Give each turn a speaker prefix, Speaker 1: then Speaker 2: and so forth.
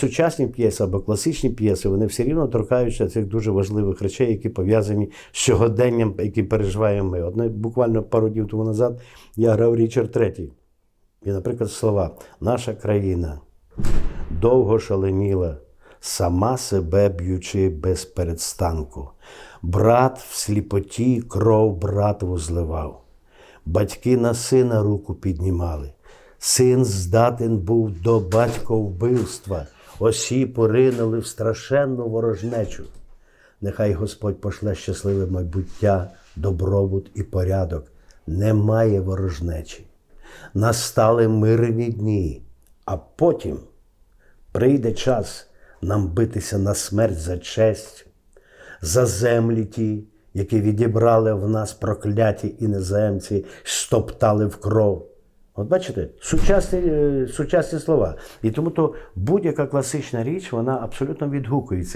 Speaker 1: сучасні п'єси або класичні п'єси, вони все рівно торкаються цих дуже важливих речей, які пов'язані з сьогоденням, які переживаємо ми. Одне буквально пару днів тому назад я грав Річард Третій. І, наприклад, слова Наша країна довго шаленіла, сама себе б'ючи без передстанку. Брат в сліпоті кров братову зливав. Батьки на сина руку піднімали. Син здатен був до батьковбивства. Осі поринули в страшенну ворожнечу. Нехай Господь пошле щасливе майбуття, добробут і порядок. Немає ворожнечі. Настали мирні дні, а потім прийде час нам битися на смерть за честь, за землі ті, які відібрали в нас прокляті іноземці, стоптали в кров. От бачите, сучасні, е, сучасні слова. І тому то будь-яка класична річ, вона абсолютно відгукується.